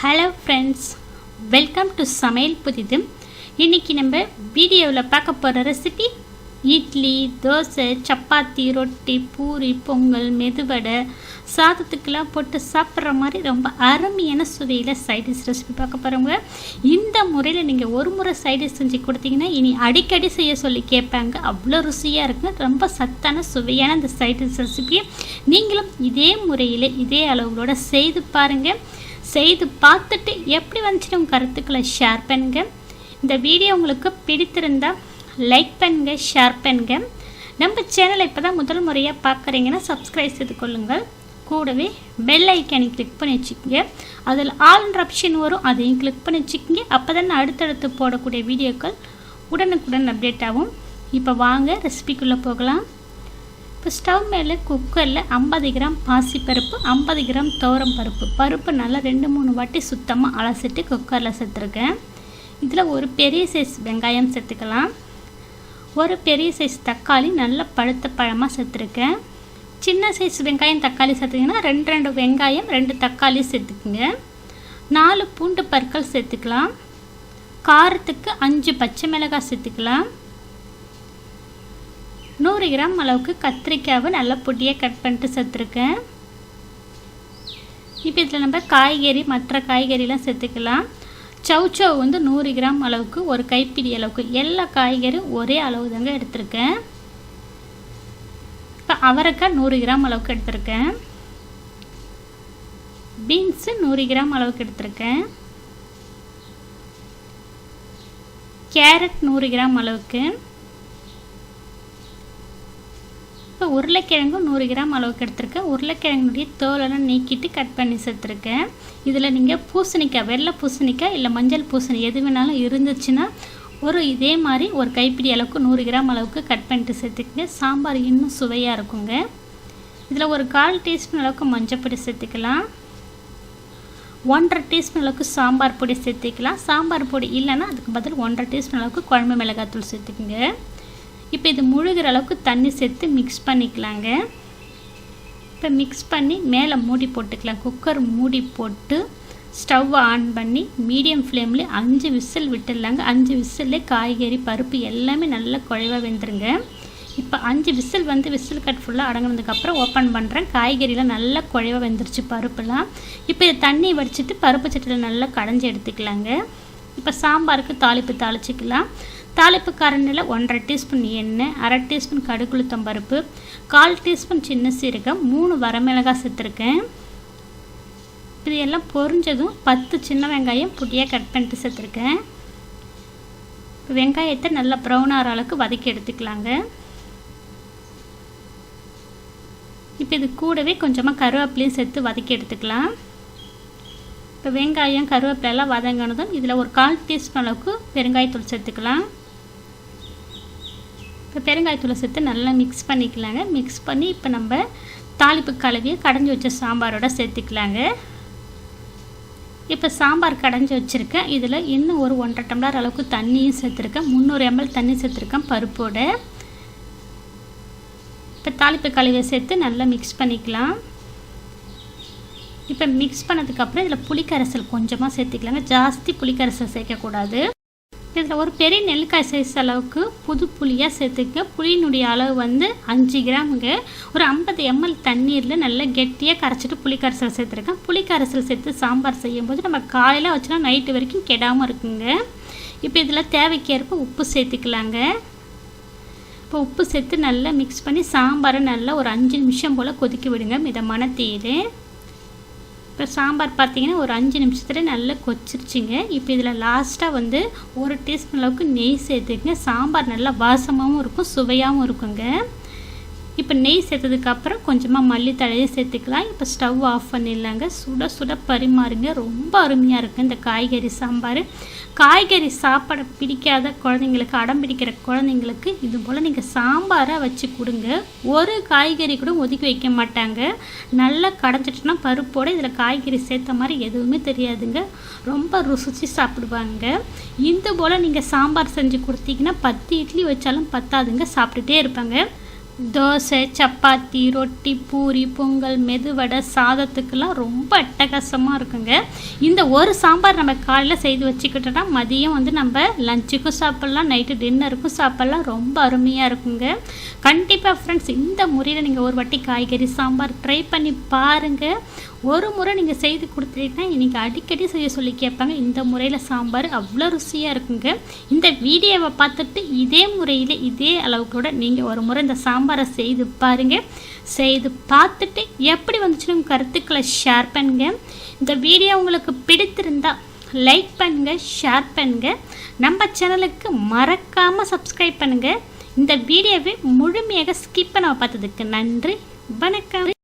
Hello friends welcome to சமையல் புதிது இன்றைக்கி நம்ம வீடியோவில் பார்க்க போகிற ரெசிபி இட்லி தோசை சப்பாத்தி ரொட்டி பூரி பொங்கல் மெதுவடை சாதத்துக்கெல்லாம் போட்டு சாப்பிட்ற மாதிரி ரொம்ப அருமையான சுவையில் சைடிஷ் ரெசிபி பார்க்க போகிறவங்க இந்த முறையில் நீங்கள் ஒரு முறை சைடிஷ் செஞ்சு கொடுத்தீங்கன்னா இனி அடிக்கடி செய்ய சொல்லி கேட்பாங்க. அவ்வளோ ருசியாக இருக்கும் ரொம்ப சத்தான சுவையான இந்த சைடிஷ் ரெசிபியை நீங்களும் இதே முறையில் இதே அளவுகளோட செய்து பாருங்கள் செய்து பார்த்துட்டு எப்படி வந்துச்சுன்னு உங்கள் கருத்துக்களை ஷேர் பண்ணுங்க. இந்த வீடியோ உங்களுக்கு பிடித்திருந்தால் லைக் பண்ணுங்க ஷேர் பண்ணுங்க. நம்ம சேனலை இப்போ தான் முதல் முறையாக பார்க்குறீங்கன்னா சப்ஸ்கிரைப் செய்து கொள்ளுங்கள். கூடவே பெல் ஐக்கானை கிளிக் பண்ணி வச்சுக்கோங்க. அதில் ஆல்ன்ற ஆப்ஷன் வரும் அதையும் கிளிக் பண்ணி வச்சுக்கோங்க. அப்போ தான் அடுத்தடுத்து போடக்கூடிய வீடியோக்கள் உடனுக்குடன் அப்டேட் ஆகும். இப்போ வாங்க ரெசிபிக்குள்ளே போகலாம். இப்போ ஸ்டவ் மேலே குக்கரில் ஐம்பது கிராம் பாசிப்பருப்பு ஐம்பது கிராம் துவரம் பருப்பு. பருப்பு நல்லா ரெண்டு மூணு வாட்டி சுத்தமாக அலசிட்டு குக்கரில் சேர்த்துருக்கேன். இதில் ஒரு பெரிய சைஸ் வெங்காயம் சேர்த்துக்கலாம். ஒரு பெரிய சைஸ் தக்காளி நல்ல பழுத்த பழமாக சேர்த்துருக்கேன். சின்ன சைஸ் வெங்காயம் தக்காளி சேர்த்திங்கன்னா ரெண்டு ரெண்டு வெங்காயம் ரெண்டு தக்காளி சேர்த்துக்குங்க. நாலு பூண்டு பற்கள் சேர்த்துக்கலாம். காரத்துக்கு அஞ்சு பச்சை மிளகாய் சேர்த்துக்கலாம். நூறு கிராம் அளவுக்கு கத்திரிக்காவை நல்லா பொடியாக கட் பண்ணிட்டு சேர்த்துருக்கேன். இப்போ இதில் நம்ம காய்கறி மற்ற காய்கறிலாம் சேர்த்துக்கலாம். சவுச்சவ் வந்து நூறு கிராம் அளவுக்கு ஒரு கைப்பிடி அளவுக்கு எல்லா காய்கறியும் ஒரே அளவு தாங்க எடுத்திருக்கேன். இப்போ அவரைக்காய் நூறு கிராம் அளவுக்கு எடுத்திருக்கேன். பீன்ஸு நூறு கிராம் அளவுக்கு எடுத்திருக்கேன். கேரட் நூறு கிராம் அளவுக்கு. இப்போ உருளைக்கிழங்கும் நூறு கிராம் அளவுக்கு எடுத்திருக்கேன். உருளைக்கிழங்குடைய தோலெல்லாம் நீக்கிட்டு கட் பண்ணி சேர்த்துருக்கேன். இதில் நீங்கள் பூசணிக்காய் வெள்ளை பூசணிக்காய் இல்லை மஞ்சள் பூசணி எது வேணாலும் இருந்துச்சுன்னா ஒரு இதே மாதிரி ஒரு கைப்பிடி அளவுக்கு நூறு கிராம் அளவுக்கு கட் பண்ணிட்டு சேர்த்துக்கங்க. சாம்பார் இன்னும் சுவையாக இருக்குங்க. இதில் ஒரு கால் டீஸ்பூன் அளவுக்கு மஞ்சள் பொடி சேர்த்துக்கலாம். ஒன்றரை டீஸ்பூன் அளவுக்கு சாம்பார் பொடி சேர்த்துக்கலாம். சாம்பார் பொடி இல்லைன்னா அதுக்கு பதில் ஒன்றரை டீஸ்பூன் அளவுக்கு குழம்பு மிளகாத்தூள் சேர்த்துக்குங்க. இப்போ இது முழுகிற அளவுக்கு தண்ணி சேர்த்து மிக்ஸ் பண்ணிக்கலாங்க. இப்போ மிக்ஸ் பண்ணி மேலே மூடி போட்டுக்கலாம். குக்கர் மூடி போட்டு ஸ்டவ்வை ஆன் பண்ணி மீடியம் ஃப்ளேமில் அஞ்சு விசில் விட்டுடலாங்க. அஞ்சு விசில்லே காய்கறி பருப்பு எல்லாமே நல்லா குழைவாக வெந்துருங்க. இப்போ அஞ்சு விசில் வந்து விசில் கட் ஃபுல்லாக அடங்கினதுக்கப்புறம் ஓப்பன் பண்ணுறேன் காய்கறிலாம் நல்லா குழைவாக வெந்துருச்சு பருப்புலாம். இப்போ இது தண்ணி வடிச்சிட்டு பருப்பு சட்டியில் நல்லா கடைஞ்சி எடுத்துக்கலாங்க. இப்போ சாம்பாருக்கு தாளிப்பு தாளிச்சிக்கலாம். தாளிப்பு கரண்டில் ஒன்றரை டீஸ்பூன் எண்ணெய் அரை டீஸ்பூன் கடுகுளுத்தம் பருப்பு கால் டீஸ்பூன் சின்ன சீரகம் மூணு வரமிளகாய் சேர்த்துருக்கேன். இது எல்லாம் பொரிஞ்சதும் பத்து சின்ன வெங்காயம் பொடியாக கட் பண்ணிட்டு சேர்த்துருக்கேன். வெங்காயத்தை நல்லா ப்ரௌன் ஆகிற அளவுக்கு வதக்கி எடுத்துக்கலாங்க. இப்போ இது கூடவே கொஞ்சமாக கருவேப்பிலையும் சேர்த்து வதக்கி எடுத்துக்கலாம். இப்போ வெங்காயம் கருவேப்பிலையெல்லாம் வதங்கினதும் இதில் ஒரு கால் டீஸ்பூன் அளவுக்கு பெருங்காயத்தூள் சேர்த்துக்கலாம். பெருங்காயத்தூளை சேர்த்து நல்லா மிக்ஸ் பண்ணிக்கலாங்க. மிக்ஸ் பண்ணி இப்போ நம்ம தாளிப்பு கலவியை கடைஞ்சி வச்ச சாம்பாரோட சேர்த்துக்கலாங்க. இப்போ சாம்பார் கடைஞ்சி வச்சுருக்கேன். இதில் இன்னும் ஒரு ஒன்றரை டம்ளர் அளவுக்கு தண்ணியும் சேர்த்துருக்கேன். முந்நூறு எம்எல் தண்ணி சேர்த்துருக்கேன் பருப்போட. இப்போ தாளிப்பு கழுவியை சேர்த்து நல்லா மிக்ஸ் பண்ணிக்கலாம். இப்போ மிக்ஸ் பண்ணதுக்கப்புறம் இதில் புளிக்கரைசல் கொஞ்சமாக சேர்த்துக்கலாங்க. ஜாஸ்தி புளிக்கரைசல் சேர்க்கக்கூடாது. இதில் ஒரு பெரிய நெல்லிக்காய் சைஸ் அளவுக்கு புது புளியாக சேர்த்துக்க புளியினுடைய அளவு வந்து அஞ்சு கிராமுங்க. ஒரு ஐம்பது எம்எல் தண்ணீரில் நல்லா கெட்டியாக கரைச்சிட்டு புளிக்கரைசல் சேர்த்துருக்கேன். புளிக்கரைசல் சேர்த்து சாம்பார் செய்யும்போது நம்ம காலையில் வச்சுனா நைட்டு வரைக்கும் கெடாமல் இருக்குங்க. இப்போ இதில் தேவைக்கேற்ப உப்பு சேர்த்துக்கலாங்க. இப்போ உப்பு சேர்த்து நல்லா மிக்ஸ் பண்ணி சாம்பாரை நல்லா ஒரு அஞ்சு நிமிஷம் போல் கொதிக்க விடுங்க மிதமான தீர் இப்போ சாம்பார் பார்த்திங்கன்னா ஒரு அஞ்சு நிமிஷத்தில் நல்லா கொச்சிருச்சிங்க இப்போ இதில் லாஸ்ட்டாக வந்து ஒரு டீஸ்பூன் அளவுக்கு நெய் சேர்த்துக்குங்க. சாம்பார் நல்லா வாசமாகவும் இருக்கும் சுவையாகவும் இருக்குங்க. இப்போ நெய் சேர்த்ததுக்கப்புறம் கொஞ்சமாக மல்லித்தழையை சேர்த்துக்கலாம். இப்போ ஸ்டவ் ஆஃப் பண்ணிடலாங்க. சுட சுட பரிமாறுங்க. ரொம்ப அருமையாக இருக்குது இந்த காய்கறி சாம்பார். காய்கறி சாப்பாடை பிடிக்காத குழந்தைங்களுக்கு அடம் பிடிக்கிற குழந்தைங்களுக்கு இது போல் நீங்கள் சாம்பாராக வச்சு கொடுங்க. ஒரு காய்கறி கூட ஒதுக்கி வைக்க மாட்டாங்க. நல்லா கடைஞ்சிட்டுனா பருப்போடு இதில் காய்கறி சேர்த்த மாதிரி எதுவுமே தெரியாதுங்க. ரொம்ப ருசிச்சு சாப்பிடுவாங்க. இந்த போல் நீங்கள் சாம்பார் செஞ்சு கொடுத்தீங்கன்னா பத்து இட்லி வச்சாலும் பத்தாதுங்க. சாப்பிட்டுட்டே இருப்பாங்க. தோசை சப்பாத்தி ரொட்டி பூரி பொங்கல் மெதுவடை சாதத்துக்கெல்லாம் ரொம்ப அட்டகாசமாக இருக்குங்க. இந்த ஒரு சாம்பார் நம்ம காலையில் செய்து வச்சுக்கிட்டோன்னா மதியம் வந்து நம்ம லஞ்சுக்கும் சாப்பிட்லாம் நைட்டு டின்னருக்கும் சாப்பிட்லாம். ரொம்ப அருமையாக இருக்குங்க. கண்டிப்பாக ஃப்ரெண்ட்ஸ் இந்த முறையில் நீங்கள் ஒரு வாட்டி காய்கறி சாம்பார் ட்ரை பண்ணி பாருங்கள் ஒரு முறை நீங்கள் செய்து கொடுத்துட்டீங்கன்னா இன்றைக்கி அடிக்கடி செய்ய சொல்லி கேட்பாங்க இந்த முறையில் சாம்பார் அவ்வளோ ருசியாக இருக்குங்க. இந்த வீடியோவை பார்த்துட்டு இதே முறையில் இதே அளவுக்கூட நீங்கள் ஒரு முறை இந்த சாம்பார் செய்து பாருங்கள் செய்து பார்த்துட்டு எப்படி வந்துச்சுன்னு கருத்துக்களை ஷேர் பண்ணுங்க. இந்த வீடியோ உங்களுக்கு பிடித்திருந்தா லைக் பண்ணுங்க ஷேர் பண்ணுங்க. நம்ம சேனலுக்கு மறக்காமல் சப்ஸ்கிரைப் பண்ணுங்கள் இந்த வீடியோவை முழுமையாக ஸ்கிப் பண்ண பார்த்ததுக்கு நன்றி வணக்கம்.